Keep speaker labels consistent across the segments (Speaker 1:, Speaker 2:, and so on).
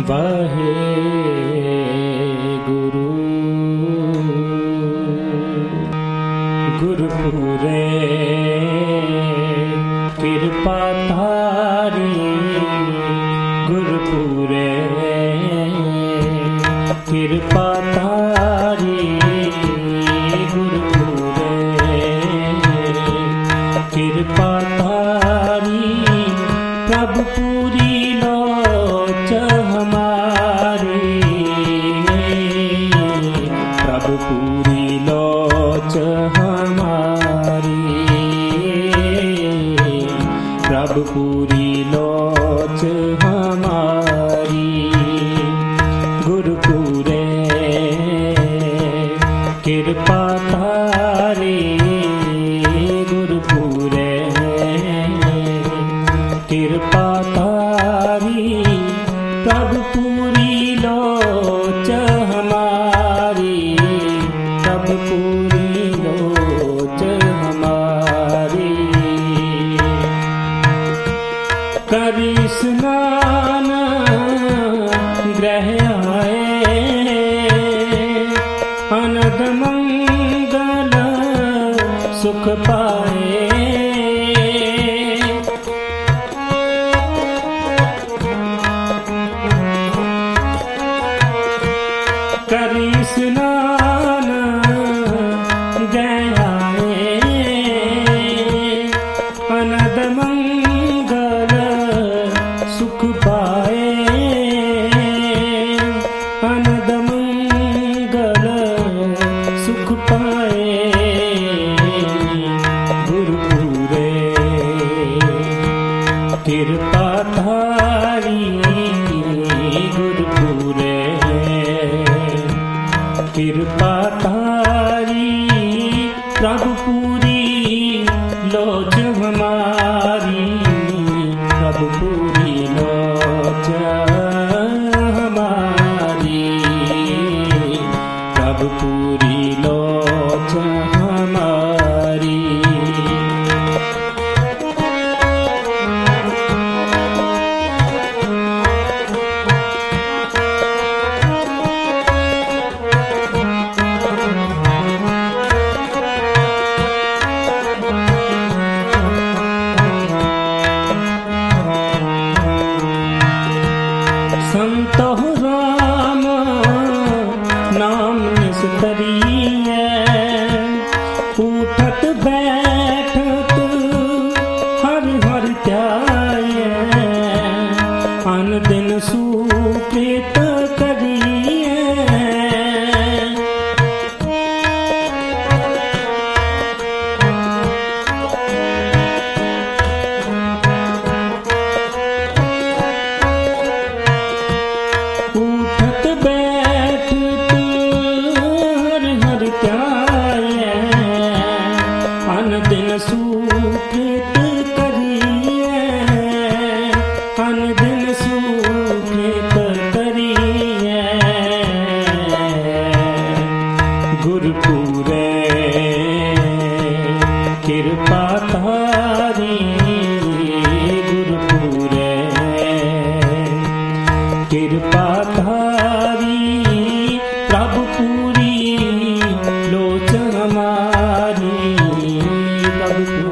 Speaker 1: ਵਾਹਿਗੁਰੂ। ਗੁਰਪੂਰੇ ਕਿਰਪਾ ਤਾ ਕਰੀ ਸਨਾਨ ਗ੍ਰਹਿ ਆਏ ਸੁਖ ਪਾਏ। ਕਰੀ ਗ੍ਰਹਿ फिरता धारी Hare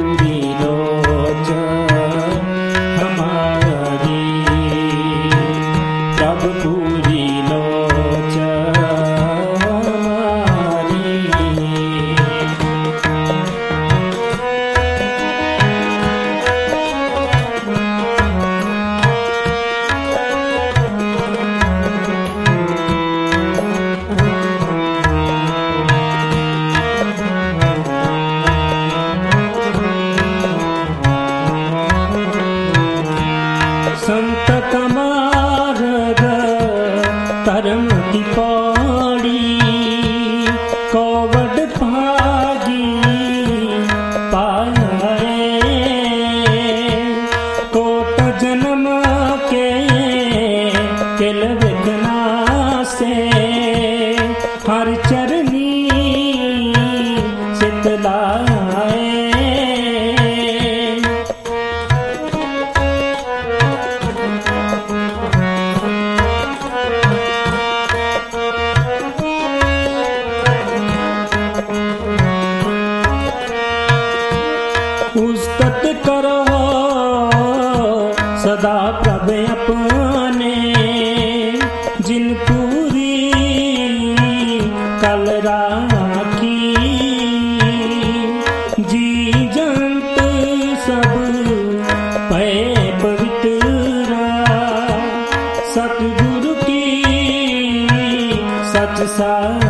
Speaker 1: ਕਰੋ, ਸਦਾ ਪ੍ਰਭ ਆਪਣੇ, ਜਿਨ ਪੂਰੀ ਕਲ ਰਾਖੀ। ਜੀ ਜੰਤ ਸਭ ਪਏ ਪਵਿੱਤਰਾ, ਸਤਿਗੁਰ ਕੀ ਸਚ ਸਾ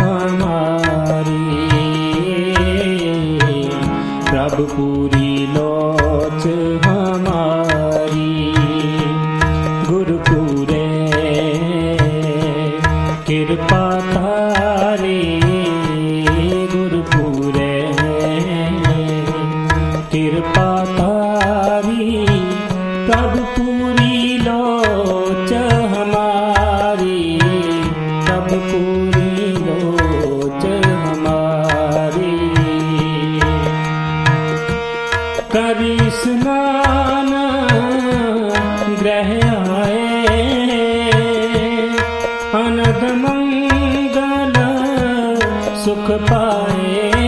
Speaker 1: हमारी प्रभ पूरी लोच हमारी गुरुपुरे कृपा तारी गुरुपुरे कृपा तारी प्रभ पूरी लोच रे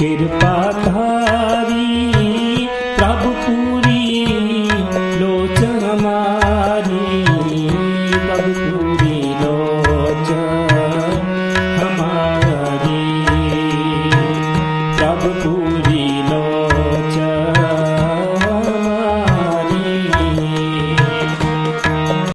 Speaker 1: कृपा